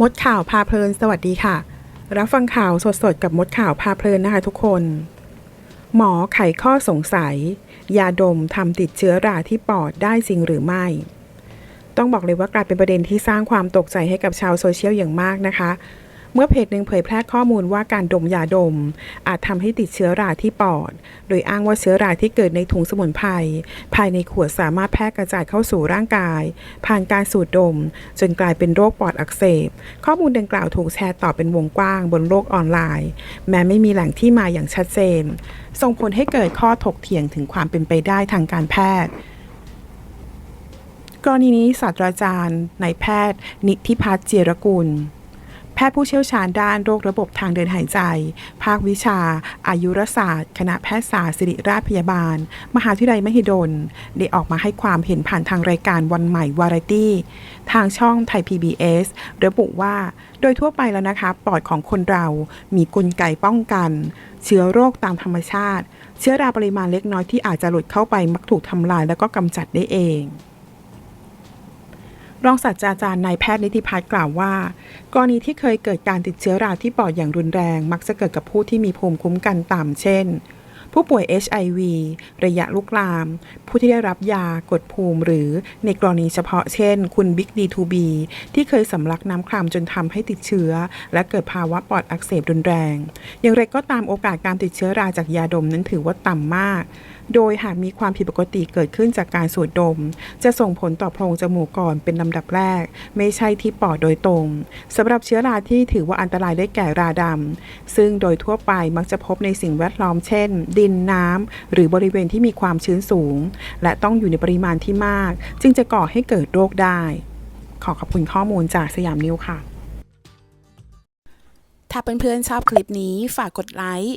มดข่าวพาเพลิน สวัสดีค่ะ รับฟังข่าวสดๆ กับมดข่าวพาเพลินนะคะทุกคน หมอไขข้อสงสัย ยาดมทำติดเชื้อราที่ปอดได้จริงหรือไม่ ต้องบอกเลยว่ากลายเป็นประเด็นที่สร้างความตกใจให้กับชาวโซเชียลอย่างมากนะคะ เมื่อเพจหนึ่งเผยแพร่ข้อมูลว่าการดมยาดม อาจทำให้ติดเชื้อราที่ปอด โดยอ้างว่าเชื้อราที่เกิดในถุงสมุนไพรภายในขวดสามารถแพร่กระจายเข้าสู่ร่างกาย ผ่านการสูดดม จนกลายเป็นโรคปอดอักเสบ ข้อมูลดังกล่าวถูกแชร์ต่อเป็นวงกว้างบนโลกออนไลน์ แม้ไม่มีแหล่งที่มาอย่างชัดเจน ส่งผลให้เกิดข้อถกเถียงถึงความเป็นไปได้ทางการแพทย์กรณีนี้ศาสตราจารย์นายแพทย์ นิติพัฒน์เจรกุล แพทย์ผู้เชี่ยวชาญด้านโรคระบบทางเดินหายใจ ภาควิชา อายุรศาสตร์ คณะแพทยศาสตร์ศิริราชพยาบาล มหาวิทยาลัยมหิดล ได้ออกมาให้ความเห็นผ่านทางรายการวันใหม่วาไรตี้ ทางช่องไทย PBS ระบุว่า โดยทั่วไปแล้วนะคะ ปอดของคนเรามีกลไกป้องกัน เชื้อโรคตามธรรมชาติ เชื้อราปริมาณเล็กน้อยที่อาจจะหลุดเข้าไปมักถูกทำลายแล้วก็กำจัดได้เอง รองศาสตราจารย์นายแพทย์นิติพัฒน์กล่าวว่า กรณีที่เคยเกิดการติดเชื้อราที่ปอดอย่างรุนแรง มักจะเกิดกับผู้ที่มีภูมิคุ้มกันต่ำเช่น ผู้ป่วย HIV ระยะลุกลาม ผู้ที่ได้รับยากดภูมิ หรือในกรณีเฉพาะเช่น คุณบิ๊กดีทูบีที่เคยสำลักน้ำครามจนทำให้ติดเชื้อ และเกิดภาวะปอดอักเสบรุนแรง อย่างไรก็ตามโอกาสการติดเชื้อราจากยาดมนั้นถือว่าต่ำมาก โดยหากมีความผิดปกติเกิดขึ้นจากการสูดดม จะส่งผลต่อโพรงจมูกก่อนเป็นลำดับแรก ไม่ใช่ที่ปอดโดยตรงสำหรับเชื้อราที่ถือว่าอันตรายได้แก่ราดำซึ่งโดยทั่วไปมักจะพบในสิ่งแวดล้อมเช่น ดินน้ำหรือบริเวณที่มีความชื้นสูง และต้องอยู่ในปริมาณที่มาก จึงจะก่อให้เกิดโรคได้ ขอขอบคุณข้อมูลจากสยามนิวค่ะ ถ้าเพื่อนๆชอบคลิปนี้ฝากกดไลค์